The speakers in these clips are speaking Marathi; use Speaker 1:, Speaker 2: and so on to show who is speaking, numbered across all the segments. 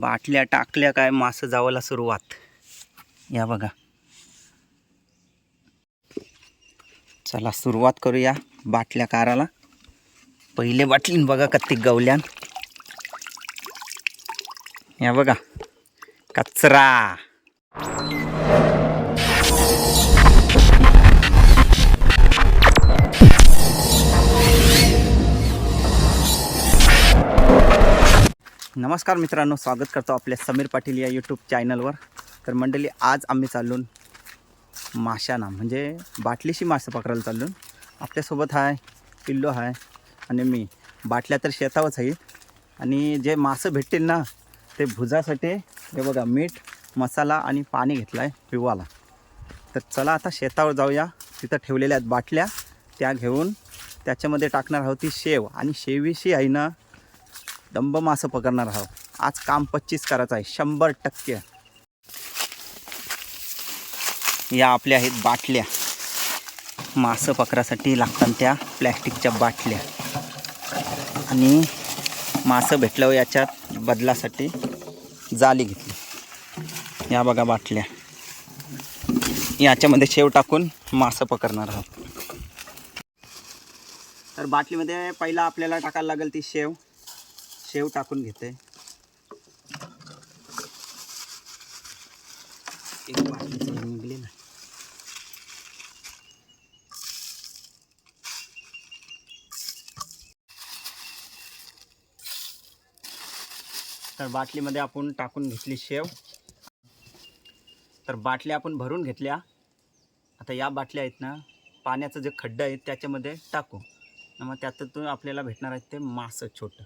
Speaker 1: बाटल्या टाकल्या काय मासं जावायला सुरुवात. या बघा. चला सुरुवात करूया बाटल्या काराला. पहिले बाटलीन बघा कत्ती गवल्यान. या बघा. कचरा. नमस्कार मित्रांनो स्वागत करतो आपल्या समीर पाटील या यूट्यूब चॅनलवर तर मंडळी आज आम्ही चालून माशांना म्हणजे बाटलीशी मासे पकडायला चाललो आपल्यासोबत आहे पिल्लो आहे आणि मी. बाटल्या तर शेतावरच आहे. आणि जे मासं भेटतील ना ते भुजासाठी हे बघा मीठ मसाला आणि पाणी घेतलं आहे पिवाला. तर चला आता शेतावर जाऊया. तिथं ठेवलेल्या आहेत बाटल्या त्या घेऊन त्याच्यामध्ये टाकणार आहोत ती शेव. आणि शेवीशी आहे ना दंब मासं पकडणार आहोत. आज काम पच्चीस करायचं आहे शंभर टक्के. या आपल्या आहेत बाटल्या. मासं पकडासाठी लागतात त्या प्लॅस्टिकच्या बाटल्या. आणि मासं भेटल्यावर याच्यात बदलासाठी जाली घेतली. या बघा बाटल्या. याच्यामध्ये शेव टाकून मासं पकडणार आहोत. तर बाटलीमध्ये पहिला आपल्याला टाकायला लागेल ती शेव. शेव टाकून घेते. एक वाटी निघली ना. तर बाटलीमध्ये आपण टाकून घेतली शेव. तर बाटल्या आपण भरून घेतल्या. आता या बाटल्या आहेत ना पाण्याचं जे खड्डं आहे त्याच्यामध्ये टाकू. मग त्यातून आपल्याला भेटणार आहेत ते मासं छोटं.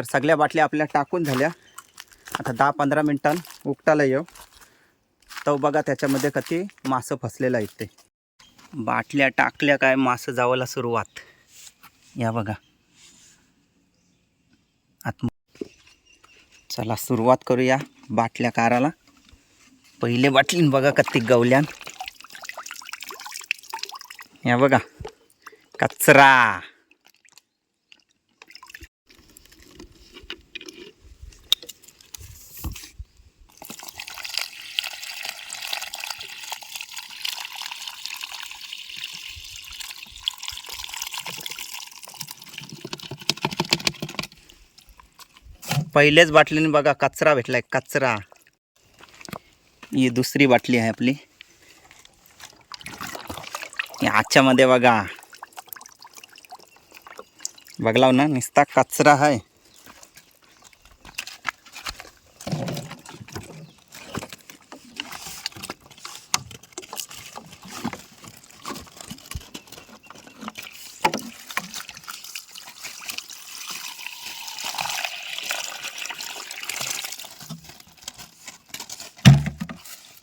Speaker 1: तर सगळ्या बाटल्या आपल्या टाकून झाल्या. आता दहा पंधरा मिनटां उकटायला येऊ. तो बघा त्याच्यामध्ये कधी मासं फसलेलं आहेत ते. बाटल्या टाकल्या काय मासं जावायला सुरुवात. या बघा. आत चला सुरुवात करूया बाटल्या काराला. पहिले बाटलीन बघा कत्ती गवल्यान. या बघा. कचरा. पहिलेच बाटलीने बघा कचरा भेटलाय कचरा. ही दुसरी बाटली आहे आपली. आजच्यामध्ये बघा. बघलाव ना नुसता कचरा आहे.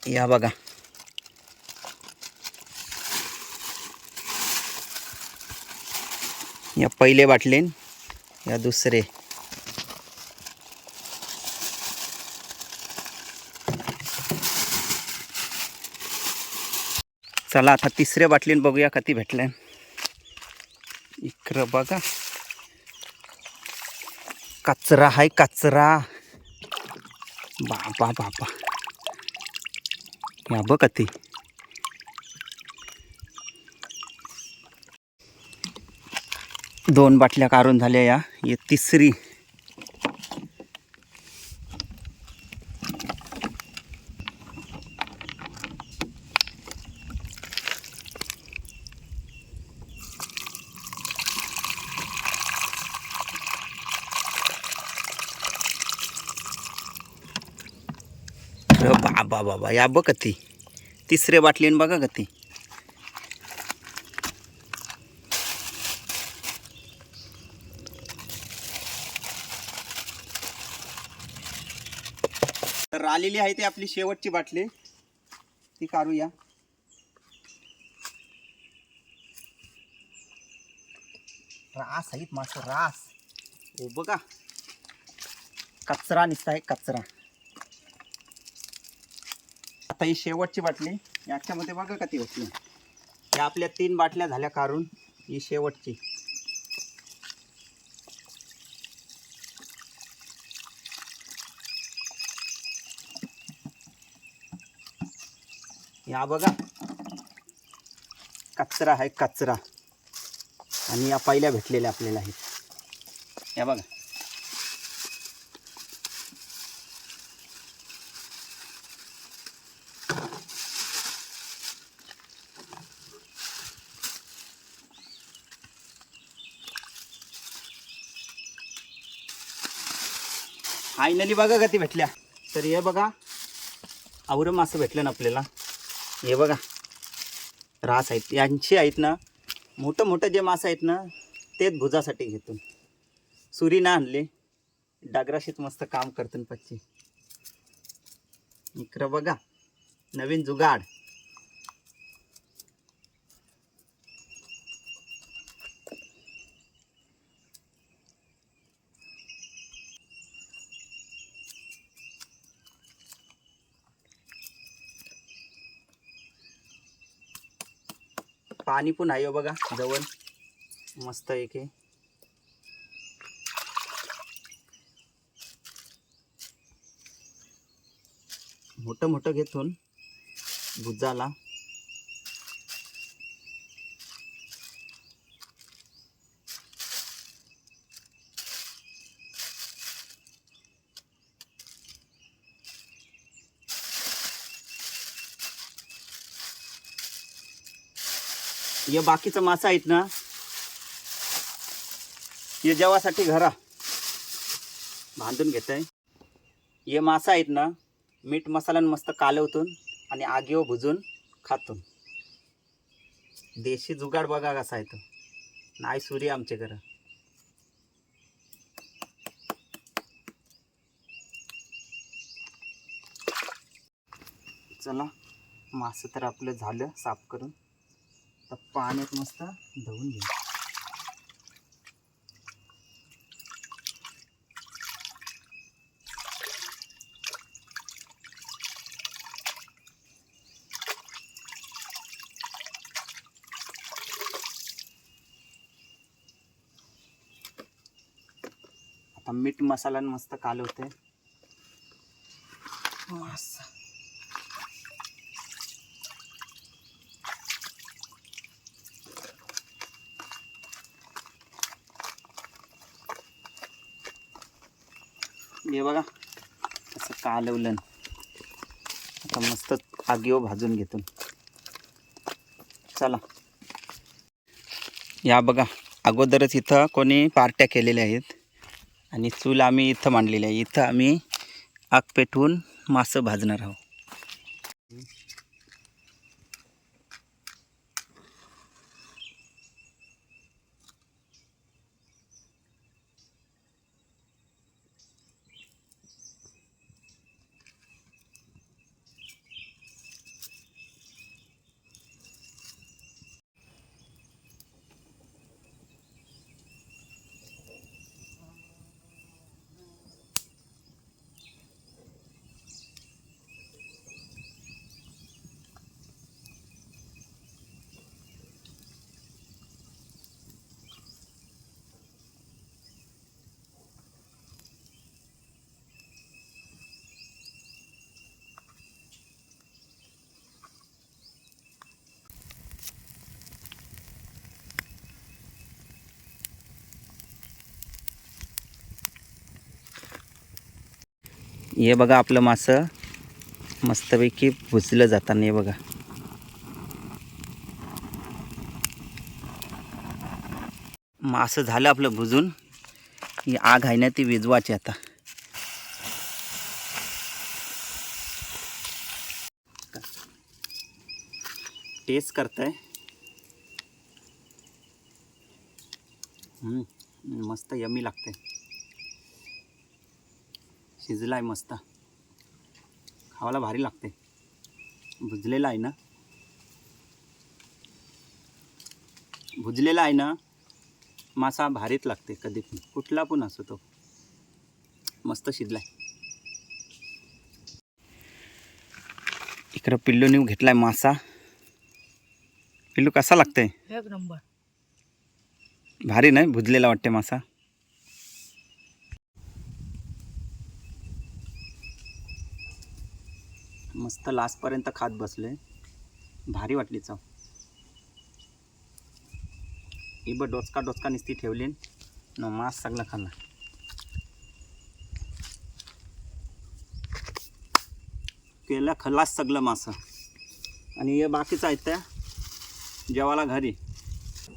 Speaker 1: या बघा. या पहिले बाटलेन या दुसरे. चला आता तिसऱ्या बाटलीन बघूया कधी भेटल्या. इकडं बघा. कचरा हाय कचरा. बाबा बाबा. या बघ ती दोन बाटल्या काढून झाल्या या. ये तिसरी. आबा बाबा या बघ ती. तिसरे बाटली बघा का ती. तर आलेली आहे ती आपली शेवटची बाटली. ती काढूया. रास आहेत मास रास. ओ बघा. कचरा निसता आहे कचरा. आता ही शेवटची बाटली. याच्यामध्ये बघा का ती होती या आपल्या तीन बाटल्या झाल्या काढून ही शेवटची. या बघा. कचरा आहे कचरा. आणि या पहिल्या भेटलेल्या आपल्याला आहेत. या बघा. फायनली बघा का ती भेटल्या. तर हे बघा आवरं मासं भेटलं ना आपल्याला. हे बघा रास आहेत. यांची आहेत ना मोठं मोठं जे मासं आहेत ना तेच भुजासाठी घेतो सुरी ना आणले. डागराशीत मस्त काम करतो पच्ची. इकडं बघा नवीन जुगाड. पाणी पण आहे हो बघा जवळ. मस्त एक आहे. मोठं मोठं घेतून. भुजाला. हे बाकीचं मासा आहेत ना हे जेवासाठी घरा. बांधून घेत आहे हे मासा आहेत ना मीठ मसाला मस्त कालवतून आणि आगीवर भुजून खातून. देशी जुगाड बघा कसा आहे तो. नाही सूर्य आमचे घरं. चला मासं तर आपलं झालं साफ करून. आता पाण्यात मस्त धुवून घेऊ. आता मीठ मसाला मस्त कालवते मस्त. हे बघा असं कालवलं. आता मस्त आगीव भाजून घेतो. चला. या बघा अगोदरच इथं कोणी पार्ट्या केलेल्या आहेत. आणि चूल आम्ही इथं मांडलेली आहे. इथं आम्ही आग पेटवून मासं भाजणार आहोत. हे बघा आपलं मासं. मस्तपैकी भुजलं जाताना हे बघा. मासं झालं आपलं भुजून. ही आग आहे ना ती विजवाची आता. टेस्ट करताय. मस्त यमी लागते शिजलाय मस्त. खावायला भारी लागते भुजलेला आहे ना? भुजलेला आहे ना? मासा भारीत लागते कधी पण. कुठला पण असो तो. मस्त शिजलाय. इकडं पिल्लूनी घेतलाय मासा. पिल्लू कसा लागतंय?
Speaker 2: एक नंबर.
Speaker 1: भारी नाही? भुजलेला वाटते मासा? मस्त लास्टपर्यंत खात बसले. भारी वाटली चव. ही ब डोचका डोचका निस्ती ठेवली न मास सगळं खाल्ला. केलं खलास सगळं मासं. आणि हे बाकीचं आहेत त्या जेवायला घरी.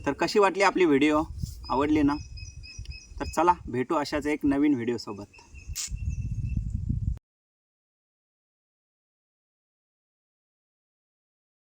Speaker 1: तर कशी वाटली आपली व्हिडिओ? आवडली ना? तर चला भेटू अशाच एक नवीन व्हिडिओसोबत.